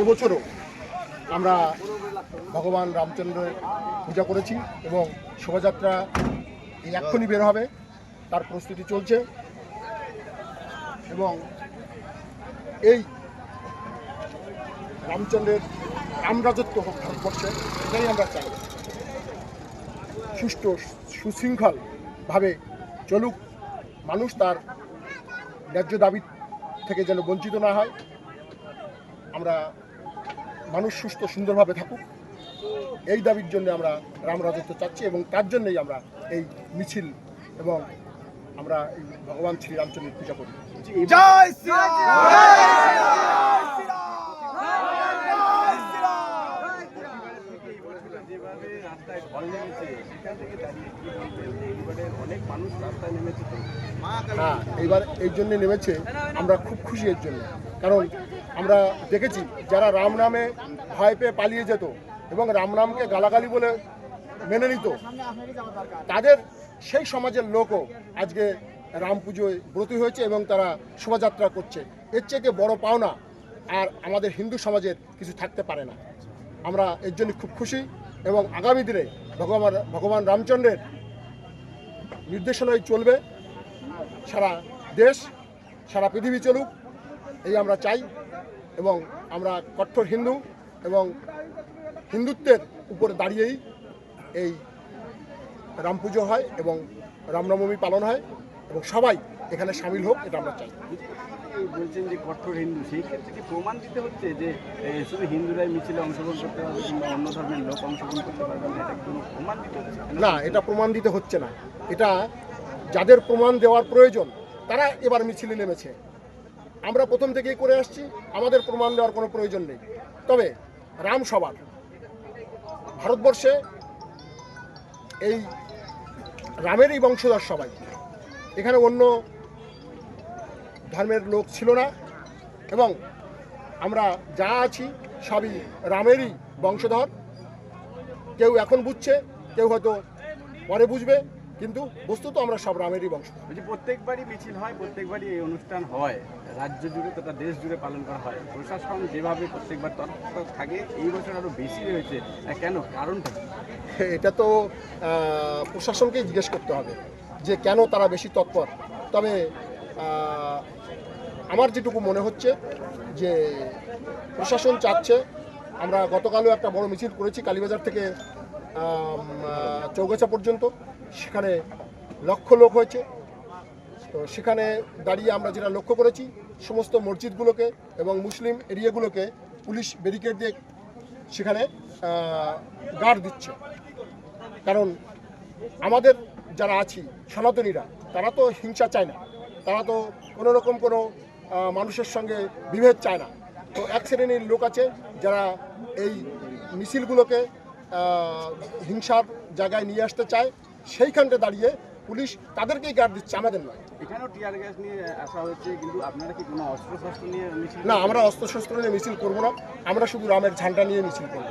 এবছরও আমরা ভগবান রামচন্দ্রের পূজা করেছি এবং শোভাযাত্রা এই বের হবে, তার প্রস্তুতি চলছে। এবং এই রামচন্দ্রের রামরাজত্ব হোক ভারতবর্ষে এটাই আমরা চাই। সুষ্ঠু, সুশৃঙ্খলভাবে চলুক, মানুষ তার ন্যায্য দাবি থেকে যেন বঞ্চিত না হয়। আমরা মানুষ সুস্থ সুন্দরভাবে থাকুক। এই দাবির জন্য আমরা রাম রাজত্ব চাচ্ছি এবং তার জন্যই আমরা এই মিছিল এবং আমরা এই ভগবান শ্রী রামচন্দ্রের পূজা করি। জয় এবারে হ্যাঁ এইবার এই জন্য নেমেছে আমরা খুব খুশি এর জন্য। কারণ আমরা দেখেছি যারা রাম নামে ভয় পেয়ে পালিয়ে যেত এবং রাম নামকে গালাগালি বলে মেনে নিত, তাদের সেই সমাজের লোকও আজকে রাম পুজোয় ব্রতী হয়েছে এবং তারা শোভাযাত্রা করছে। এর চেয়ে বড় পাওনা আর আমাদের হিন্দু সমাজের কিছু থাকতে পারে না। আমরা এর জন্য খুব খুশি এবং আগামী দিনে ভগবান ভগবান রামচন্দ্রের নির্দেশনায় চলবে। সারা দেশ, সারা পৃথিবী চলুক, এই আমরা চাই। এবং আমরা কঠোর হিন্দু এবং হিন্দুত্বের উপরে দাঁড়িয়েই এই রাম পুজো হয় এবং রামনবমী পালন হয় এবং সবাই এখানে সামিল হোক এটা আমরা চাই। বলছেন যে কঠোর হিন্দু সেই ক্ষেত্রে কি প্রমাণ দিতে হচ্ছে যে শুধু হিন্দুরাই মিছিলে অংশগ্রহণ করতে পারবে কিংবা অন্য ধর্মের লোক অংশগ্রহণ করতে পারবে না এটা কোনো প্রমাণ দিতে হচ্ছে? না এটা প্রমাণ দিতে হচ্ছে না। এটা যাদের প্রমাণ দেওয়ার প্রয়োজন তারা এবার মিছিলে নেমেছে। আমরা প্রথম থেকেই করে আসছি, আমাদের প্রমাণ দেওয়ার কোনো প্রয়োজন নেই। তবে রাম সবার ভারতবর্ষে এই রামেরই বংশধর সবাই। এখানে অন্য ধর্মের লোক ছিল না এবং আমরা যা আছি সবই রামেরই বংশধর। কেউ এখন বুঝছে, কেউ হয়তো পরে বুঝবে, কিন্তু বস্তুত আমরা সব রামেরই বংশ বলছি, প্রত্যেকবারই মিছিল হয়, প্রত্যেকবারই এই অনুষ্ঠান হয়। রাজ্য জুড়ে তথা দেশ জুড়ে পালন করা হয়। প্রশাসন যেভাবে প্রত্যেকবার তৎপর থাকে, এই বছর আরও বেশি হয়েছে। কেন? কারণটা? এটা তো প্রশাসনকেই জিজ্ঞেস করতে হবে যে কেন তারা বেশি তৎপর। তবে আমার যেটুকু মনে হচ্ছে যে প্রশাসন চাচ্ছে, আমরা গতকালও একটা বড় মিছিল করেছি কালীবাজার থেকে চৌগাছা পর্যন্ত। সেখানে লক্ষ লোক হয়েছে। তো সেখানে দাঁড়িয়ে আমরা যেটা লক্ষ্য করেছি সমস্ত মসজিদগুলোকে এবং মুসলিম এরিয়াগুলোকে পুলিশ ব্যারিকেড দিয়ে সেখানে গার্ড দিচ্ছে। কারণ আমাদের যারা আছি, সনাতনীরা, তারা তো হিংসা চায় না। তারা তো কোনো রকম কোনো মানুষের সঙ্গে বিভেদ চায় না। তো এক শ্রেণির লোক আছে যারা এই মিছিলগুলোকে হিংসার জায়গায় নিয়ে আসতে চায়। সেইখানটা দাঁড়িয়ে পুলিশ তাদেরকেই গার্ড দিচ্ছে আমাদের নয়। এখানেও টিয়ার গ্যাস নিয়ে আসা হচ্ছে কিন্তু আপনারা কি কোনো অস্ত্র শস্ত্র নিয়ে মিছিল না আমরা অস্ত্রশস্ত্র নিয়ে মিছিল করব না আমরা শুধু রামের ঝান্ডা নিয়ে মিছিল করব।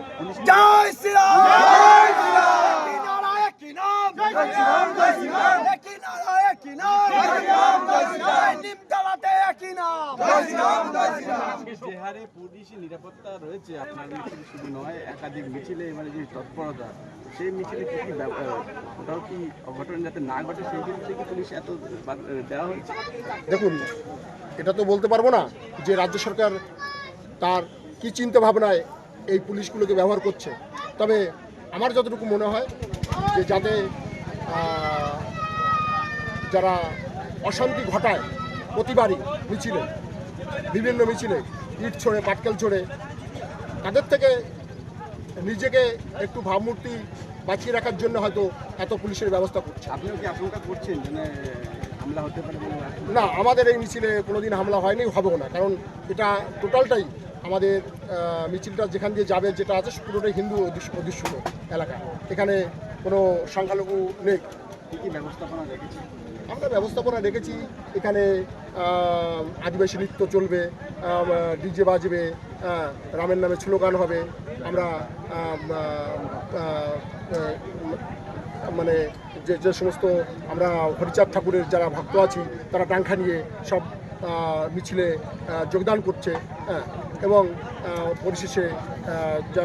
জয় শ্রীরাম! জয় শ্রীরাম! কি নারায়ণ কি নাম! জয় শ্রীরাম জয় শ্রীরাম! নাম। যে হারে পুলিশি নিরাপত্তা রয়েছে আপনার মিছিল শুধু নয় একাধিক মিছিলে এবারে যে তৎপরতা সেই মিছিলে কি কি ওটাও কি অঘটন যাতে না ঘটে সেই ক্ষেত্রে কি পুলিশ এত দেওয়া হচ্ছে দেখুন এটা তো বলতে পারব না যে রাজ্য সরকার তার কি চিন্তা ভাবনায় এই পুলিশগুলোকে ব্যবহার করছে। তবে আমার যতটুকু মনে হয় যে যাতে যারা অশান্তি ঘটায় প্রতিবারই মিছিলে বিভিন্ন মিছিলে ইট ছড়ে পাটকেল ছড়ে তাদের থেকে নিজেকে একটু ভাবমূর্তি বাঁচিয়ে রাখার জন্য হয়তো এত পুলিশের ব্যবস্থা করছে। আপনিও কি আশঙ্কা করছেন মানে হামলা হতে পারে না আমাদের এই মিছিলে কোনোদিন হামলা হয়নি হবেও না। কারণ এটা টোটালটাই আমাদের মিছিলটা যেখান দিয়ে যাবে যেটা আছে পুরোটাই হিন্দু অধিষ্ঠিত এলাকা। এখানে কোনো সংখ্যালঘু নেই। কি কি ব্যবস্থাপনা রেখেছে আমরা ব্যবস্থাপনা রেখেছি এখানে আদিবাসী নৃত্য চলবে ডিজে বাজবে রামের নামে স্লোগান হবে। আমরা মানে যে যে সমস্ত আমরা হরিচাঁদ ঠাকুরের যারা ভক্ত আছি তারা টাঙ্খা নিয়ে সব মিছিলে যোগদান করছে হ্যাঁ। এবং পরিশেষে যা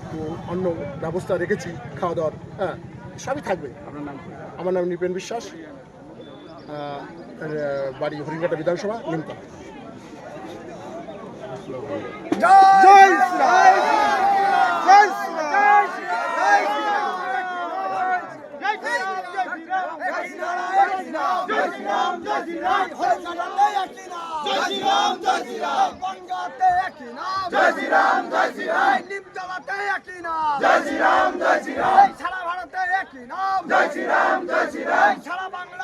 একটু অন্য ব্যবস্থা রেখেছি খাওয়া দাওয়ার হ্যাঁ। সবই থাকবে। আপনার নাম আমার নাম নিপেন বিশ্বাস। বাড়ি হরিণঘাটা বিধানসভা নিমতলা। জয় সারা ভারতে একই নাম। জয় শ্রীরাম জয় শ্রীরাম সারা বাংলায়